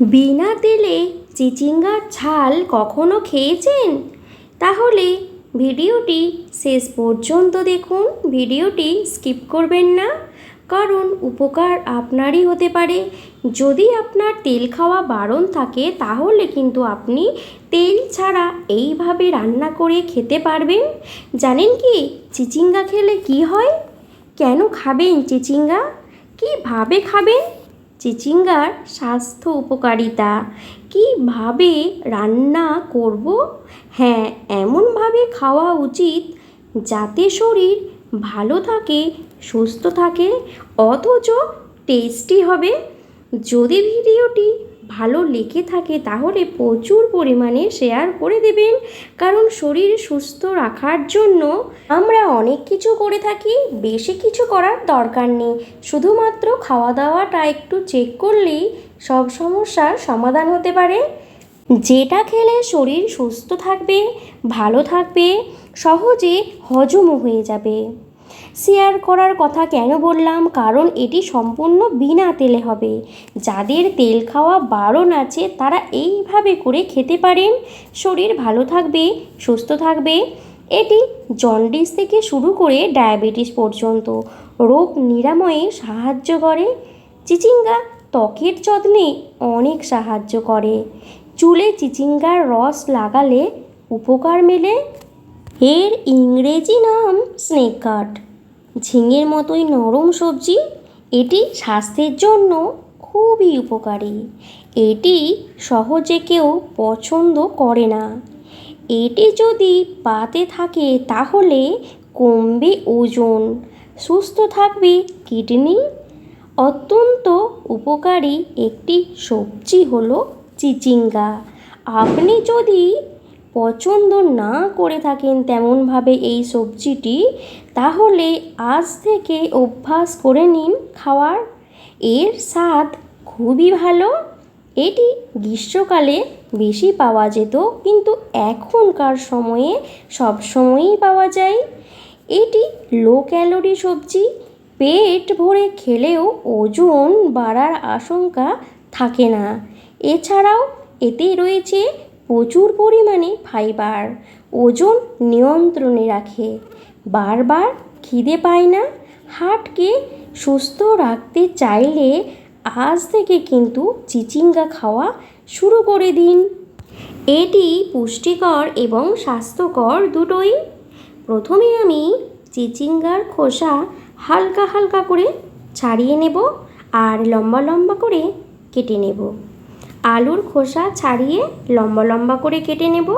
বিনা তেলে চিচিঙ্গার ঝাল কখনো খেয়েছেন? তাহলে ভিডিওটি শেষ পর্যন্ত দেখুন, ভিডিওটি স্কিপ করবেন না, কারণ উপকার আপনারই হতে পারে। যদি আপনার তেল খাওয়া বারণ থাকে, তাহলে কিন্তু আপনি তেল ছাড়া এইভাবে রান্না করে খেতে পারবেন। জানেন কি চিচিঙ্গা খেলে কি হয়? কেন খাবেন চিচিঙ্গা? কীভাবে খাবেন? চিচিঙ্গার স্বাস্থ্য উপকারিতা। কীভাবে রান্না করব? হ্যাঁ এমনভাবে খাওয়া উচিত যাতে শরীর ভালো থাকে, সুস্থ থাকে, অথচ টেস্টি হবে। যদি ভিডিওটি ভালো লেগে থাকে তাহলে প্রচুর পরিমাণে শেয়ার করে দেবেন। কারণ শরীর সুস্থ রাখার জন্য আমরা অনেক কিছু করে থাকি, বেশি কিছু করার দরকার নেই। শুধুমাত্র খাওয়া দাওয়াটা একটু চেক করলেই সব সমস্যার সমাধান হতে পারে। যেটা খেলে শরীর সুস্থ থাকবে, ভালো থাকবে, সহজে হজমও হয়ে যাবে। শেয়ার করার কথা কেন বললাম? কারণ এটি সম্পূর্ণ বিনা তেলে হবে। যাদের তেল খাওয়া বারণ আছে, তারা এইভাবে করে খেতে পারেন। শরীর ভালো থাকবে, সুস্থ থাকবে। এটি জন্ডিস থেকে শুরু করে ডায়াবেটিস পর্যন্ত। রোগ নিরাময়ে সাহায্য করে। চিচিঙ্গা ত্বকের যত্নে অনেক সাহায্য করে। চুলে চিচিঙ্গার রস লাগালে উপকার মেলে। এর ইংরেজি নাম স্নেক কাট ঝিঙের মতোই নরম সবজি, এটি স্বাস্থ্যের জন্য খুবই উপকারী। এটি সহজে কেউ পছন্দ করে না। এটি যদি পাতে থাকে তাহলে কমবে ওজন, সুস্থ থাকবে কিডনি। অত্যন্ত উপকারী একটি সবজি হলো চিচিঙ্গা। আপনি যদি পছন্দ না করে থাকেন তেমনভাবে এই সবজিটি, তাহলে আজ থেকে অভ্যাস করে নিন খাওয়ার। এর স্বাদ খুবই ভালো। এটি গ্রীষ্মকালে বেশি পাওয়া যেত, কিন্তু এখনকার সময়ে সব সময়ই পাওয়া যায়। এটি লো ক্যালোরি সবজি। পেট ভরে খেলেও ওজন বাড়ার আশঙ্কা থাকে না। এছাড়াও এতে রয়েছে প্রচুর পরিমাণে ফাইবার ওজন নিয়ন্ত্রণে রাখে। বারবার খিদে পায় না হার্টকে সুস্থ রাখতে চাইলে আজ থেকে কিন্তু চিচিঙ্গা খাওয়া শুরু করে দিন। এটি পুষ্টিকর এবং স্বাস্থ্যকর দুটোই। প্রথমে আমি চিচিঙ্গার খোসা হালকা হালকা করে ছাড়িয়ে নেব আর লম্বা লম্বা করে কেটে নেব। আলুর খোসা ছাড়িয়ে লম্বা লম্বা করে কেটে নেব।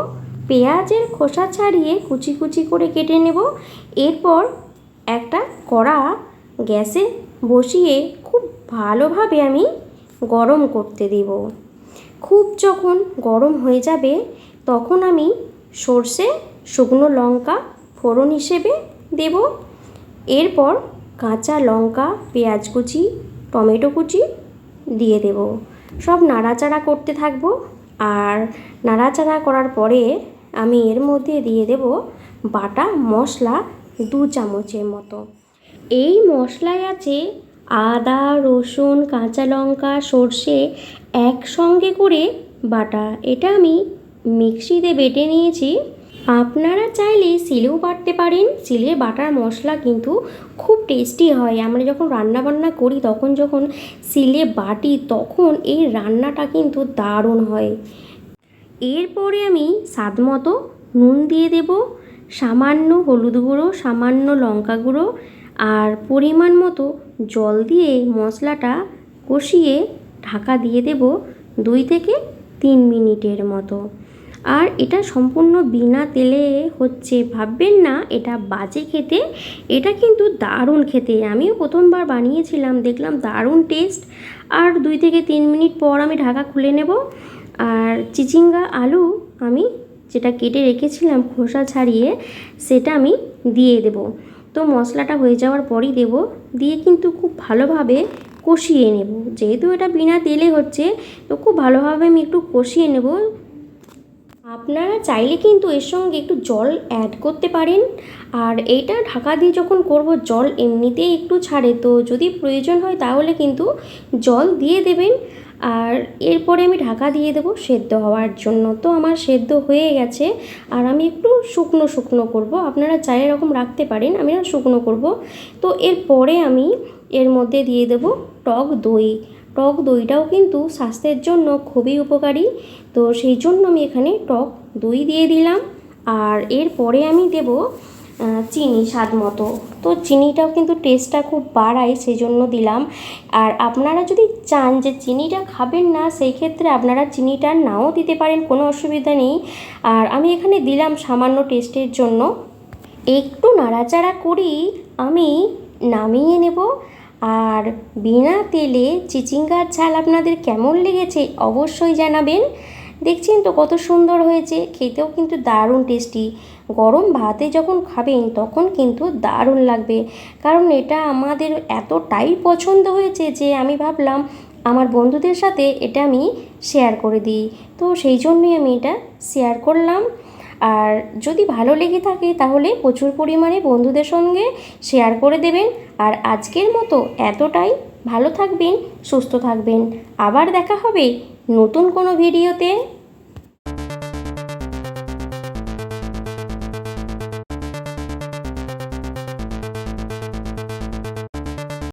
পেঁয়াজের খোসা ছাড়িয়ে কুচি কুচি করে কেটে নেব। এরপর একটা কড়া গ্যাসে বসিয়ে খুব ভালোভাবে আমি গরম করতে দেব। খুব যখন গরম হয়ে যাবে, তখন আমি সর্ষে, শুকনো লঙ্কা ফোড়ন হিসেবে দেব। এরপর কাঁচা লঙ্কা, পেঁয়াজ কুচি, টমেটো কুচি দিয়ে দেব। সব নাড়াচাড়া করতে থাকব। আর নাড়াচাড়া করার পরে আমি এর মধ্যে দিয়ে দেব বাটা মশলা দু চামচের মতো। এই মশলায় আছে আদা, রসুন, কাঁচা লঙ্কা, সর্ষে একসঙ্গে করে বাটা। এটা আমি মিক্সিতে বেটে নিয়েছি। আপনারা চাইলে শিলেও বাটতে পারেন। শিলে বাটার মশলা কিন্তু খুব টেস্টি হয়। আমরা যখন রান্না বান্না করি, তখন যখন শিলে বাটি, তখন এই রান্নাটা কিন্তু দারুণ হয়। এরপরে আমি স্বাদ মতো নুন দিয়ে দেব। সামান্য হলুদ গুঁড়ো, সামান্য লঙ্কা গুঁড়ো আর পরিমাণ মতো জল দিয়ে মশলাটা কষিয়ে ঢাকা দিয়ে দেব দুই থেকে তিন মিনিটের মতো। আর এটা সম্পূর্ণ বিনা তেলে হচ্ছে, ভাববেন না, এটা বাজে খেতে। এটা কিন্তু দারুণ খেতে। আমিও প্রথমবার বানিয়েছিলাম, দেখলাম দারুণ টেস্ট। আর দুই থেকে তিন মিনিট পর আমি ঢাকা খুলে নেব। আর চিচিঙ্গা আলু আমি যেটা কেটে রেখেছিলাম খোসা ছাড়িয়ে, সেটা আমি দিয়ে দেব। তো মশলাটা হয়ে যাওয়ার পরই দেব। দিয়ে কিন্তু খুব ভালোভাবে কষিয়ে নেব। যেহেতু এটা বিনা তেলে হচ্ছে, তো খুব ভালোভাবে আমি একটু কষিয়ে নেব। আপনারা চাইলে কিন্তু এর সঙ্গে একটু জল অ্যাড করতে পারেন। আর এইটা ঢাকা দিয়ে যখন করব, জল এমনিতেই একটু ছাড়ে। তো যদি প্রয়োজন হয় তাহলে কিন্তু জল দিয়ে দেবেন। আর এরপরে আমি ঢাকা দিয়ে দেবো সেদ্ধ হওয়ার জন্য। তো আমার সেদ্ধ হয়ে গেছে। আর আমি একটু শুকনো শুকনো করব। আপনারা চাই এরকম রাখতে পারেন, আমি না শুকনো করব। তো এরপরে আমি এর মধ্যে দিয়ে দেবো টক দই। টক দইটাও কিন্তু স্বাস্থ্যের জন্য খুবই উপকারী। তো সেই জন্য আমি এখানে টক দই দিয়ে দিলাম। আর এরপরে আমি দেব চিনি স্বাদ মতো। তো চিনিটাও কিন্তু টেস্টটা খুব বাড়ায় সেই জন্য দিলাম। আর আপনারা যদি চান যে চিনিটা খাবেন না, সেই ক্ষেত্রে আপনারা চিনিটা নাও দিতে পারেন, কোনো অসুবিধা নেই। আর আমি এখানে দিলাম সামান্য টেস্টের জন্য। একটু নাড়াচাড়া করেই আমি নামিয়ে নেব। আর বিনা তেলে চিচিঙ্গার ঝাল আপনাদের কেমন লেগেছে অবশ্যই জানাবেন। দেখছেন তো কত সুন্দর হয়েছে, খেতেও কিন্তু দারুণ টেস্টি গরম ভাতে যখন খাবেন তখন কিন্তু দারুণ লাগবে। কারণ এটা আমাদের এতটাই পছন্দ হয়েছে যে আমি ভাবলাম আমার বন্ধুদের সাথে এটা আমি শেয়ার করে দিই। তো সেই জন্যই আমি এটা শেয়ার করলাম। আর যদি ভালো লেগে থাকে তাহলে প্রচুর পরিমাণে বন্ধুদের সঙ্গে শেয়ার করে দেবেন। আর আজকের মতো এতটাই। ভালো থাকবেন, সুস্থ থাকবেন। আবার দেখা হবে নতুন কোনো ভিডিওতে